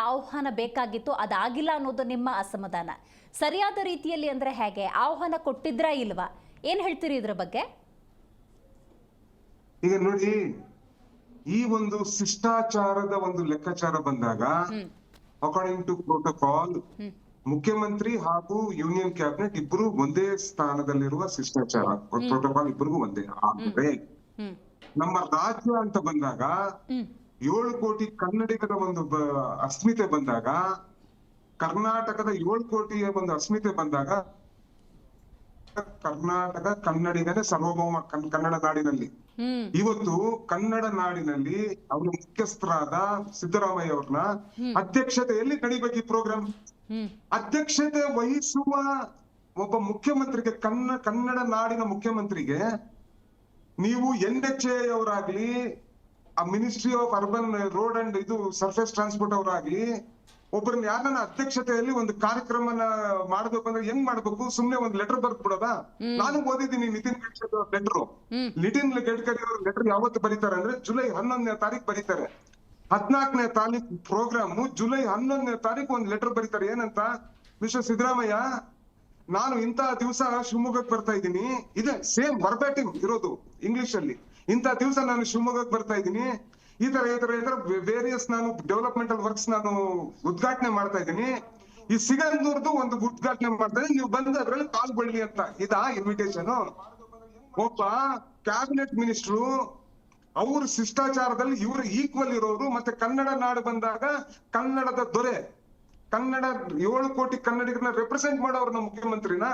ಆಹ್ವಾನ ಬೇಕಾಗಿತ್ತು ಅದಾಗಿಲ್ಲ ಅನ್ನೋದು ನಿಮ್ಮ ಅಸಮಾಧಾನ. ಸರಿಯಾದ ರೀತಿಯಲ್ಲಿ ಅಂದ್ರೆ ಹೇಗೆ? ಆಹ್ವಾನ ಕೊಟ್ಟಿದ್ರಾ ಇಲ್ವಾ? ಏನ್ ಹೇಳ್ತೀರಿ ಇದ್ರ ಬಗ್ಗೆ? ಈಗ ನೋಡಿ ಈ ಒಂದು ಶಿಷ್ಟಾಚಾರದ ಒಂದು ಲೆಕ್ಕಾಚಾರ ಬಂದಾಗ ಅಕಾರ್ಡಿಂಗ್ ಟು ಪ್ರೋಟೋಕಾಲ್ ಮುಖ್ಯಮಂತ್ರಿ ಹಾಗೂ ಯೂನಿಯನ್ ಕ್ಯಾಬಿನೆಟ್ ಇಬ್ಬರು ಒಂದೇ ಸ್ಥಾನದಲ್ಲಿರುವ ಶಿಷ್ಟಾಚಾರ. ಪ್ರೋಟೋಕಾಲ್ ಇಬ್ಬರಿಗೂ ಒಂದೇ. ಆದ್ರೆ ನಮ್ಮ ರಾಜ್ಯ ಅಂತ ಬಂದಾಗ ಏಳು ಕೋಟಿ ಕನ್ನಡಿಗರ ಒಂದು ಅಸ್ಮಿತೆ ಬಂದಾಗ ಕರ್ನಾಟಕದ ಏಳು ಕೋಟಿಯ ಒಂದು ಅಸ್ಮಿತೆ ಬಂದಾಗ ಕರ್ನಾಟಕ ಕನ್ನಡಿಗನೇ ಸರ್ವಭೌಮ ಕನ್ನಡ ನಾಡಿನಲ್ಲಿ. ಇವತ್ತು ಕನ್ನಡ ನಾಡಿನಲ್ಲಿ ಅವರ ಮುಖ್ಯಸ್ಥರಾದ ಸಿದ್ದರಾಮಯ್ಯ ಅವ್ರನ್ನ ಅಧ್ಯಕ್ಷತೆಯಲ್ಲಿ ನಡಿಬೇಕು ಈ ಪ್ರೋಗ್ರಾಮ್ ಅಧ್ಯಕ್ಷತೆ ವಹಿಸುವ ಒಬ್ಬ ಮುಖ್ಯಮಂತ್ರಿಗೆ ಕನ್ನ ಕನ್ನಡ ನಾಡಿನ ಮುಖ್ಯಮಂತ್ರಿಗೆ ನೀವು ಎನ್ ಎಚ್ ಎ ಅವರಾಗ್ಲಿ ಆ ministry of urban road and ಇದು ಸರ್ಫೇಸ್ ಟ್ರಾನ್ಸ್ಪೋರ್ಟ್ ಅವರಾಗಿ ಒಬ್ಬರನ್ನ ಯಾರನ್ನ ಅಧ್ಯಕ್ಷತೆಯಲ್ಲಿ ಒಂದು ಕಾರ್ಯಕ್ರಮನ ಮಾಡ್ಬೇಕು ಅಂದ್ರೆ ಹೆಂಗ್ ಮಾಡ್ಬೇಕು? ಸುಮ್ನೆ ಒಂದ್ ಲೆಟರ್ ಬರ್ದ್ ಬಿಡೋದಾ ನಾನು ಓದಿದೀನಿ ನಿತಿನ್ ಗಡ್ಕರಿ ಅವ್ರ ಲೆಟರ್. ನಿತಿನ್ ಗಡ್ಕರಿ ಅವ್ರ ಲೆಟರ್ ಯಾವತ್ತು ಬರೀತಾರೆ ಅಂದ್ರೆ ಜುಲೈ ಹನ್ನೊಂದನೇ ತಾರೀಕು ಬರೀತಾರೆ. ಹದ್ನಾಲ್ಕನೇ ತಾರೀಕು ಪ್ರೋಗ್ರಾಮ್ ಜುಲೈ ಹನ್ನೊಂದನೇ ತಾರೀಕು ಒಂದ್ ಲೆಟರ್ ಬರೀತಾರೆ. ಏನಂತ? ವಿಶ್ವ ಸಿದ್ದರಾಮಯ್ಯ ನಾನು ಇಂತಹ ದಿವಸ ಶಿವಮೊಗ್ಗಕ್ಕೆ ಬರ್ತಾ ಇದ್ದೀನಿ. ಇದೆ ಸೇಮ್ ವರ್ಬ್ಯಾಟಿಮ್ ಇರೋದು ಇಂಗ್ಲಿಷ್ ಅಲ್ಲಿ. ಇಂತ ದಿವಸ ನಾನು ಶಿವಮೊಗ್ಗಕ್ಕೆ ಬರ್ತಾ ಇದ್ದೀನಿ. ಈ ತರ ಈ ತರ ಈ ತರ ವೇರಿಯಸ್ ನಾನು ಡೆವಲಪ್ಮೆಂಟಲ್ ವರ್ಕ್ಸ್ ನಾನು ಉದ್ಘಾಟನೆ ಮಾಡ್ತಾ ಇದ್ದೀನಿ. ಈ ಸಿಗಂದೂರ್ದು ಒಂದು ಉದ್ಘಾಟನೆ ಮಾಡ್ತಾ ಇದ್ದೀನಿ. ನೀವು ಬಂದು ಅದ್ರಲ್ಲಿ ಪಾಲ್ಗೊಳ್ಳಿ ಅಂತ. ಇದಾ ಇನ್ವಿಟೇಷನ್ ಒಬ್ಬ ಕ್ಯಾಬಿನೆಟ್ ಮಿನಿಸ್ಟ್ರು ಅವ್ರ ಶಿಷ್ಟಾಚಾರದಲ್ಲಿ ಇವರು ಈಕ್ವಲ್ ಇರೋರು ಮತ್ತೆ ಕನ್ನಡ ನಾಡು ಬಂದಾಗ ಕನ್ನಡದ ದೊರೆ ಕನ್ನಡ ಏಳು ಕೋಟಿ ಕನ್ನಡಿಗರನ್ನ ರೆಪ್ರೆಸೆಂಟ್ ಮಾಡೋರು ನಮ್ಮ ಮುಖ್ಯಮಂತ್ರಿನ.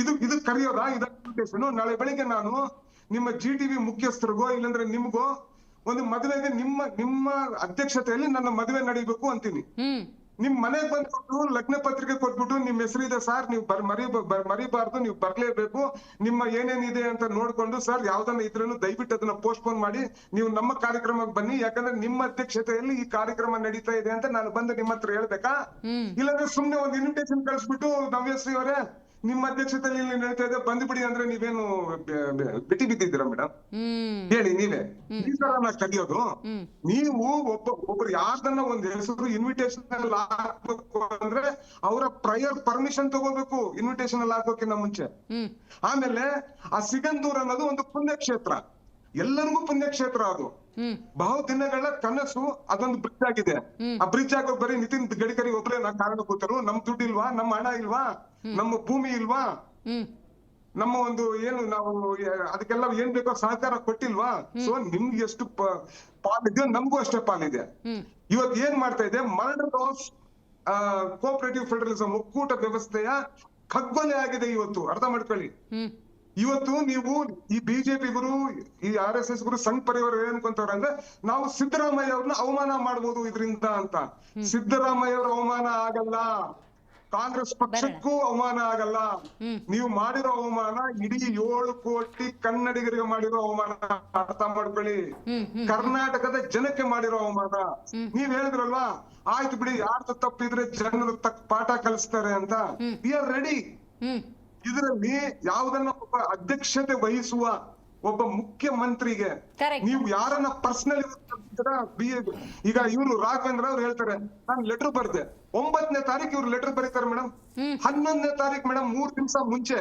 ಇದು ಇದು ಕರೆಯೋದಾ ಇನ್ವಿಟೇಷನ್ ನಾಳೆ ಬೆಳಿಗ್ಗೆ ನಾನು ನಿಮ್ಮ ಜಿ ಟಿವಿ ಮುಖ್ಯಸ್ಥರಿಗೋ ಇಲ್ಲಾಂದ್ರೆ ನಿಮ್ಗೋ ಒಂದು ಮದುವೆಗೆ ನಿಮ್ಮ ನಿಮ್ಮ ಅಧ್ಯಕ್ಷತೆಯಲ್ಲಿ ನನ್ನ ಮದುವೆ ನಡೀಬೇಕು ಅಂತೀನಿ. ನಿಮ್ ಮನೆಗ್ ಬಂದ್ಬಿಟ್ಟು ಲಗ್ನ ಪತ್ರಿಕೆ ಕೊಟ್ಬಿಟ್ಟು ನಿಮ್ ಹೆಸರಿದೆ ಸರ್ ನೀವು ಬರ್ ಮರಿ ಮರಿಬಾರ್ದು ನೀವು ಬರ್ಲೇಬೇಕು. ನಿಮ್ಮ ಏನೇನಿದೆ ಅಂತ ನೋಡ್ಕೊಂಡು ಸರ್ ಯಾವ್ದನ್ನ ಇದ್ರೂ ದಯವಿಟ್ಟು ಅದನ್ನ ಪೋಸ್ಟ್ಪೋನ್ ಮಾಡಿ ನೀವು ನಮ್ಮ ಕಾರ್ಯಕ್ರಮಕ್ಕೆ ಬನ್ನಿ. ಯಾಕಂದ್ರೆ ನಿಮ್ಮ ಅಧ್ಯಕ್ಷತೆಯಲ್ಲಿ ಈ ಕಾರ್ಯಕ್ರಮ ನಡೀತಾ ಇದೆ ಅಂತ ನಾನು ಬಂದು ನಿಮ್ಮ ಹತ್ರ ಹೇಳ್ಬೇಕಾ ಇಲ್ಲಾಂದ್ರೆ ಸುಮ್ನೆ ಒಂದು ಇನ್ವಿಟೇಷನ್ ಕಳಿಸ್ಬಿಟ್ಟು ನವ್ಯಶ್ರೀ ಅವರೇ ನಿಮ್ಮ ಅಧ್ಯಕ್ಷತೆಯಲ್ಲಿ ಇಲ್ಲಿ ನಡೀತಾ ಇದೆ. ಬಂದ್ಬಿಡಿ ಅಂದ್ರೆ ನೀವೇನು ಬಿಟ್ಟಿ ಬಿದ್ದಿದ್ದೀರಾ ಮೇಡಮ್ ಹೇಳಿ ನೀವೇ. ಈ ತರ ನಾ ಕಲಿಯೋದು ನೀವು ಒಬ್ಬ ಒಬ್ರು ಯಾರ್ದನ್ನ ಒಂದ್ ಹೆಸರು ಇನ್ವಿಟೇಷನ್ ಅಲ್ಲಿ ಹಾಕ್ಬೇಕು ಅಂದ್ರೆ ಅವರ ಪ್ರಯರ್ ಪರ್ಮಿಷನ್ ತಗೋಬೇಕು ಇನ್ವಿಟೇಷನ್ ಅಲ್ಲಿ ಹಾಕೋಕಿನ್ನ ಮುಂಚೆ. ಆಮೇಲೆ ಆ ಸಿಗಂದೂರ್ ಅನ್ನೋದು ಒಂದು ಪುಣ್ಯಕ್ಷೇತ್ರ. ಎಲ್ಲರಿಗೂ ಪುಣ್ಯಕ್ಷೇತ್ರ ಅದು. ಬಹು ದಿನಗಳ ಕನಸು ಅದೊಂದು ಬ್ರಿಡ್ಜ್ ಆಗಿದೆ. ಆ ಬ್ರಿಡ್ಜ್ ಆಗೋಕ್ ಬರೀ ನಿತಿನ್ ಗಡ್ಕರಿ ಒಬ್ಬರೇ ನಾ ಕಾರಣ ಕೂತರು. ನಮ್ ದುಡ್ಡು ಇಲ್ವಾ ನಮ್ಮ ಹಣ ಇಲ್ವಾ? ನಮ್ಮ ಭೂಮಿ ಇಲ್ವಾ? ನಮ್ಮ ಒಂದು ಏನು ನಾವು ಅದಕ್ಕೆಲ್ಲ ಏನ್ ಬೇಕೋ ಸಹಕಾರ ಕೊಟ್ಟಿಲ್ವಾ? ಸೊ ನಿಮ್ಗೆ ಎಷ್ಟು ಪ- ಪಾಲಿದೆ ನಮಗೂ ಅಷ್ಟೇ ಪಾಲಿದೆ. ಇವತ್ ಇವತ್ತು ಏನ್ ಮಾಡ್ತಾ ಇದೆ? ಮರ್ಡರ್ ಆಫ್ ಕೋಆಪರೇಟಿವ್ ಫೆಡರಲಿಸಂ ಒಕ್ಕೂಟ ವ್ಯವಸ್ಥೆಯ ಖಗ್ಗೊಲೆ ಆಗಿದೆ ಇವತ್ತು. ಅರ್ಥ ಮಾಡ್ಕೊಳ್ಳಿ. ಇವತ್ತು ನೀವು ಈ ಬಿಜೆಪಿ ಗುರು ಈ ಆರ್ ಎಸ್ ಎಸ್ ಗುರು ಸಂಘ ಪರಿವಾರ ಏನ್ಕೊಂತವ್ರ ಅನ್ಕೊಂತವ್ರೆ ಅಂದ್ರೆ ನಾವು ಸಿದ್ದರಾಮಯ್ಯ ಅವ್ರನ್ನ ಅವಮಾನ ಮಾಡ್ಬೋದು ಇದರಿಂದ ಅಂತ. ಸಿದ್ದರಾಮಯ್ಯ ಅವ್ರ ಅವಮಾನ ಆಗಲ್ಲ. ಕಾಂಗ್ರೆಸ್ ಪಕ್ಷಕ್ಕೂ ಅವಮಾನ ಆಗಲ್ಲ. ನೀವು ಮಾಡಿರೋ ಅವಮಾನ ಇಡೀ ಏಳು ಕೋಟಿ ಕನ್ನಡಿಗರಿಗೆ ಮಾಡಿರೋ ಅವಮಾನ. ಅರ್ಥ ಮಾಡ್ಕೊಳ್ಳಿ. ಕರ್ನಾಟಕದ ಜನಕ್ಕೆ ಮಾಡಿರೋ ಅವಮಾನ. ನೀವ್ ಹೇಳಿದ್ರಲ್ವಾ? ಆಯ್ತು ಬಿಡಿ ಯಾರ್ದು ತಪ್ಪಿದ್ರೆ ಜನರು ತಕ್ ಪಾಠ ಕಲಿಸ್ತಾರೆ ಅಂತ. ವಿ ಆರ್ ರೆಡಿ ಇದರಲ್ಲಿ ಯಾವುದನ್ನ ಒಬ್ಬ ಅಧ್ಯಕ್ಷತೆ ವಹಿಸುವ ಒಬ್ಬ ಮುಖ್ಯಮಂತ್ರಿಗೆ ನೀವು ಯಾರನ್ನ ಪರ್ಸನಲ್ ಈಗ ಇವರು ರಾಘವೇಂದ್ರ ಅವ್ರು ಹೇಳ್ತಾರೆ ನಾನು ಲೆಟರ್ ಬರ್ದೆ. ಒಂಬತ್ತನೇ ತಾರೀಕು ಇವ್ರು ಲೆಟರ್ ಬರೀತಾರೆ ಮೇಡಮ್. ಹನ್ನೊಂದನೇ ತಾರೀಕು ಮೇಡಮ್ ಮೂರ್ ದಿವಸ ಮುಂಚೆ.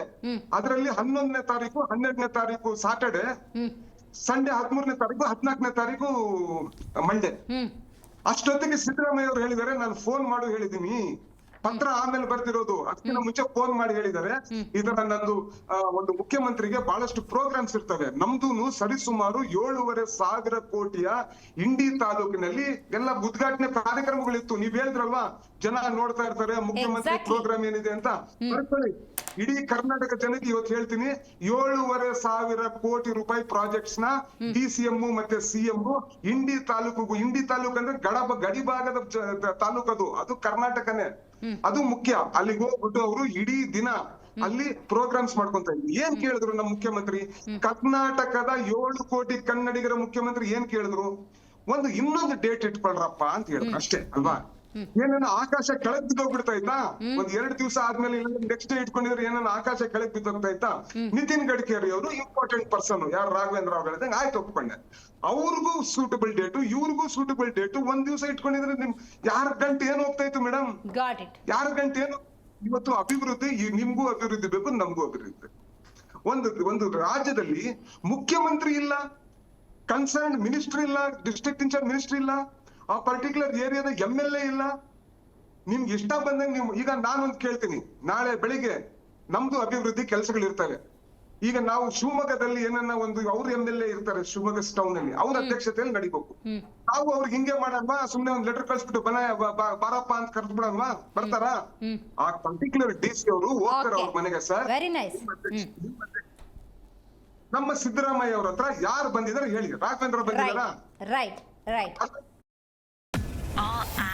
ಅದರಲ್ಲಿ ಹನ್ನೊಂದನೇ ತಾರೀಕು ಹನ್ನೆರಡನೇ ತಾರೀಕು ಸಾಟರ್ಡೆ ಸಂಡೆ ಸಂಡೇ ಹದಿಮೂರನೇ ತಾರೀಕು ಹದಿನಾಲ್ಕನೇ ತಾರೀಕು ಮಂಡೇ ಅಷ್ಟೊತ್ತಿಗೆ ಸಿದ್ದರಾಮಯ್ಯ ಅವ್ರು ಹೇಳಿದಾರೆ ನಾನು ಫೋನ್ ಮಾಡು ಹೇಳಿದೀನಿ ಪತ್ರ ಆಮೇಲೆ ಬರ್ತಿರೋದು. ಅದಕ್ಕಿಂತ ಮುಂಚೆ ಫೋನ್ ಮಾಡಿ ಹೇಳಿದ್ದಾರೆ. ಈ ತರ ನಂದು ಒಂದು ಮುಖ್ಯಮಂತ್ರಿಗೆ ಬಹಳಷ್ಟು ಪ್ರೋಗ್ರಾಮ್ಸ್ ಇರ್ತವೆ. ನಮ್ದು ಸರಿಸುಮಾರು ಏಳುವರೆ ಸಾವಿರ ಕೋಟಿಯ ಇಂಡಿ ತಾಲೂಕಿನಲ್ಲಿ ಎಲ್ಲ ಉದ್ಘಾಟನೆ ಕಾರ್ಯಕ್ರಮಗಳಿತ್ತು. ನೀವ್ ಹೇಳಿದ್ರಲ್ವಾ? ಜನ ನೋಡ್ತಾ ಇರ್ತಾರೆ ಮುಖ್ಯಮಂತ್ರಿ ಪ್ರೋಗ್ರಾಮ್ ಏನಿದೆ ಅಂತ. ಇಡೀ ಕರ್ನಾಟಕ ಜನಕ್ಕೆ ಇವತ್ತು ಹೇಳ್ತೀನಿ ಏಳುವರೆ ಸಾವಿರ ಕೋಟಿ ರೂಪಾಯಿ ಪ್ರಾಜೆಕ್ಟ್ಸ್ನ ಡಿ ಸಿ ಎಂ ಮತ್ತೆ ಸಿಎಂ ಇಂಡಿ ತಾಲೂಕು ಇಂಡಿ ತಾಲೂಕು ಅಂದ್ರೆ ಗಡಬ ಗಡಿ ಭಾಗದ ತಾಲೂಕು ಅದು ಅದು ಕರ್ನಾಟಕನೇ. ಅದು ಮುಖ್ಯ. ಅಲ್ಲಿಗೆ ಹೋಗ್ಬಿಟ್ಟು ಅವರು ಇಡೀ ದಿನ ಅಲ್ಲಿ ಪ್ರೋಗ್ರಾಮ್ಸ್ ಮಾಡ್ಕೊಂತ ಇದ್ವಿ ಏನ್ ಕೇಳಿದ್ರು ನಮ್ಮ ಮುಖ್ಯಮಂತ್ರಿ? ಕರ್ನಾಟಕದ ಏಳು ಕೋಟಿ ಕನ್ನಡಿಗರ ಮುಖ್ಯಮಂತ್ರಿ ಏನ್ ಕೇಳಿದ್ರು? ಒಂದು ಇನ್ನೊಂದು ಡೇಟ್ ಇಟ್ಕೊಳ್ರಪ್ಪ ಅಂತ ಹೇಳಿದ್ರು ಅಷ್ಟೇ ಅಲ್ವಾ? ಏನನ್ನ ಆಕಾಶ ಕೆಳಗ್ ಬಿದ್ದೋಗ್ಬಿಡ್ತಾ ಆಯ್ತಾ ಒಂದ್ ಎರಡ್ ದಿವಸ ಆದ್ಮೇಲೆ ನೆಕ್ಸ್ಟ್ ಡೇ ಇಟ್ಕೊಂಡಿದ್ರೆ ಏನನ್ನ ಆಕಾಶ ಕೆಳಗ್ ಬಿದ್ದೋಗ್ತಾ ಆಯ್ತಾ ನಿತಿನ್ ಗಡ್ಕರಿ ಅವರು ಇಂಪಾರ್ಟೆಂಟ್ ಪರ್ಸನ್ ಯಾರು ರಾಘವೇಂದ್ರ ಅವ್ರು ಹೇಳಿದಂಗೆ ಆಯ್ತು ಒಪ್ಕೊಂಡೆ. ಅವ್ರಿಗೂ ಸೂಟಬಲ್ ಡೇಟು ಇವ್ರಿಗೂ ಸೂಟಬಲ್ ಡೇಟು ಒಂದ್ ದಿವಸ ಇಟ್ಕೊಂಡಿದ್ರೆ ನಿಮ್ ಯಾರ ಗಂಟೆ ಏನ್ ಹೋಗ್ತಾ ಇತ್ತು ಮೇಡಮ್ ಯಾರ ಗಂಟೆ ಏನು ಇವತ್ತು ಅಭಿವೃದ್ಧಿ ನಿಮ್ಗೂ ಅಭಿವೃದ್ಧಿ ಬೇಕು ನಮಗೂ ಅಭಿವೃದ್ಧಿ ಒಂದು ಒಂದು ರಾಜ್ಯದಲ್ಲಿ ಮುಖ್ಯಮಂತ್ರಿ ಇಲ್ಲ ಕನ್ಸರ್ನ್ ಮಿನಿಸ್ಟರ್ ಇಲ್ಲ ಡಿಸ್ಟ್ರಿಕ್ಟ್ ಇನ್ಚಾರ್ಜ್ ಮಿನಿಸ್ಟರ್ ಇಲ್ಲ ಆ ಪರ್ಟಿಕ್ಯುಲರ್ ಏರಿಯಾದ ಎಂ ಎಲ್ ಎ ಇಲ್ಲ. ನಿಮ್ಗೆ ಇಷ್ಟ ಬಂದಂಗೆ ನೀವು ಈಗ ನಾನೊಂದು ಕೇಳ್ತೀನಿ. ನಾಳೆ ಬೆಳಿಗ್ಗೆ ನಮ್ದು ಅಭಿವೃದ್ಧಿ ಕೆಲಸಗಳು ಇರ್ತವೆ ಈಗ ನಾವು ಶಿವಮೊಗ್ಗದಲ್ಲಿ ಏನನ್ನ ಒಂದು ಅವ್ರ ಎಂ ಎಲ್ ಎ ಇರ್ತಾರೆ ಶಿವಮೊಗ್ಗ ಟೌನ್ ಅಲ್ಲಿ ಅವ್ರ ಅಧ್ಯಕ್ಷತೆಯಲ್ಲಿ ನಡಿಬೇಕು. ನಾವು ಅವ್ರಿಗೆ ಹಿಂಗೆ ಮಾಡಲ್ವಾ? ಸುಮ್ನೆ ಒಂದ್ ಲೆಟರ್ ಕಳ್ಸ್ಬಿಟ್ಟು ಬನ ಬಾರಪ್ಪ ಅಂತ ಕರ್ಸ್ಬಿಡಲ್ವಾ ಬರ್ತಾರಾ? ಬರ್ತಾರ ಆ ಪರ್ಟಿಕ್ಯುಲರ್ ಡಿ ಸಿ ಅವರು ಹೋಗ್ತಾರೆ. ಅವ್ರ ಮನೆಗೆ ಸರ್. ನಮ್ಮ ಸಿದ್ದರಾಮಯ್ಯ ಅವ್ರ ಹತ್ರ ಯಾರು ಬಂದಿದಾರೆ ಹೇಳಿ. Raghavendra ಬಂದಿದಾರ right right